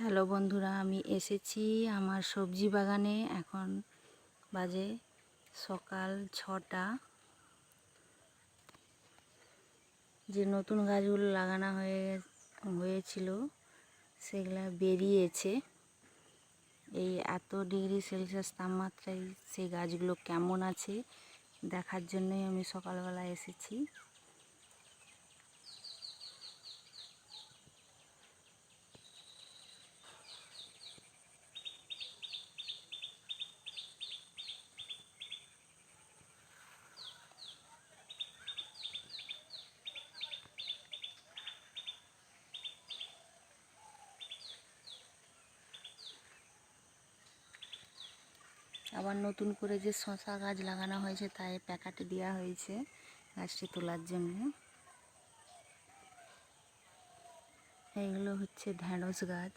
Hello বন্ধুরা, আমি এসেছি আমার সবজি বাগানে। এখন বাজে সকাল ছটা। যে নতুন গাছগুলো লাগানো হয়ে হয়েছিল, সেগুলা বেরিয়েছে। এই এত ডিগ্রি সেলসিয়াস তাপমাত্রায় সেই গাছগুলো কেমন আছে, দেখার জন্যই আমি সকালবেলা এসেছি। আবার নতুন করে যে শশা গাছ লাগানো হয়েছে, তাই প্যাকাটে দেওয়া হয়েছে গাছটি তোলার জন্য। এইগুলো হচ্ছে ঢ্যাঁড়স গাছ।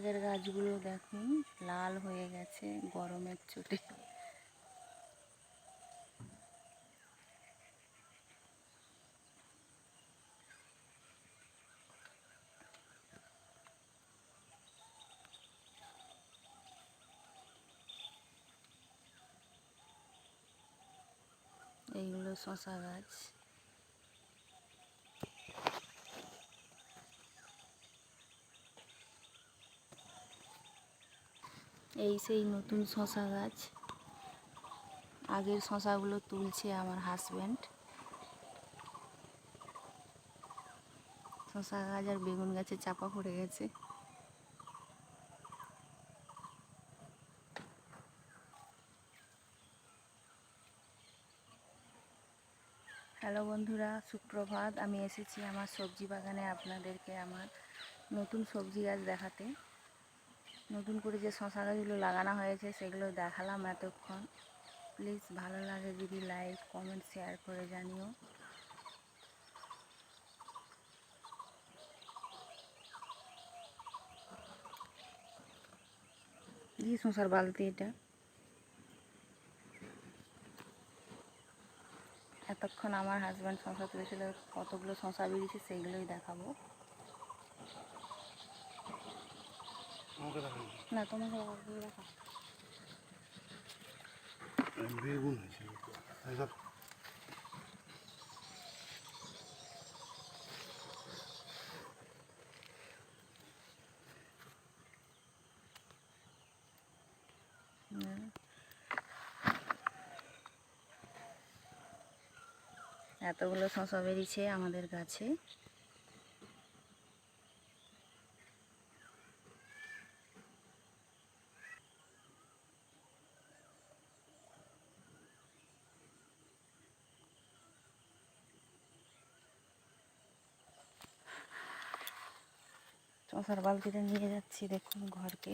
আগের গাছগুলো দেখুন লাল হয়ে গেছে গরমের চোটে। এইগুলো শশা গাছ। এই সেই নতুন শশা গাছ। আগের শশাগুলো তুলছে আমার হাজব্যান্ড শশা গাছ আর বেগুন গাছে চাপা পড়ে গেছে। হ্যালো বন্ধুরা, সুপ্রভাত। আমি এসেছি আমার সবজি বাগানে আপনাদেরকে আমার নতুন সবজি গাছ দেখাতে। নতুন করে যে শশা গাছগুলো লাগানো হয়েছে, সেগুলো দেখালাম এতক্ষণ। প্লিজ ভালো লাগে যদি লাইক, কমেন্ট, শেয়ার করে জানিও। কি শশার বালতি এটা? এতক্ষণ আমার হাজব্যান্ড শশা তুলেছিল, কতগুলো শশা বেরিয়েছে সেইগুলোই দেখাবো আমাকে দেখান না তোমাকে দেখা বেগুন হয়েছে এতগুলো শশা বেরিয়েছে আমাদের গাছে শশার বালতিটা নিয়ে যাচ্ছি দেখুন ঘরকে।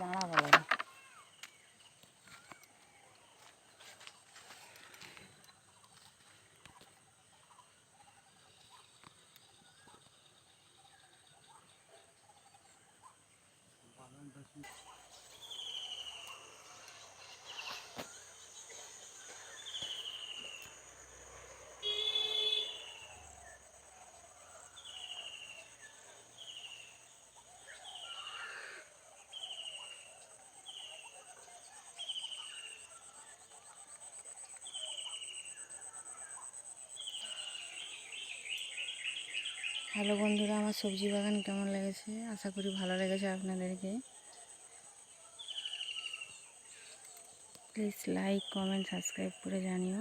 দাঁড়া বলে। হ্যালো বন্ধুরা, আমার সবজি বাগান কেমন লেগেছে? আশা করি ভালো লেগেছে আপনাদেরকে। প্লিজ লাইক কমেন্ট সাবস্ক্রাইব করে জানিও।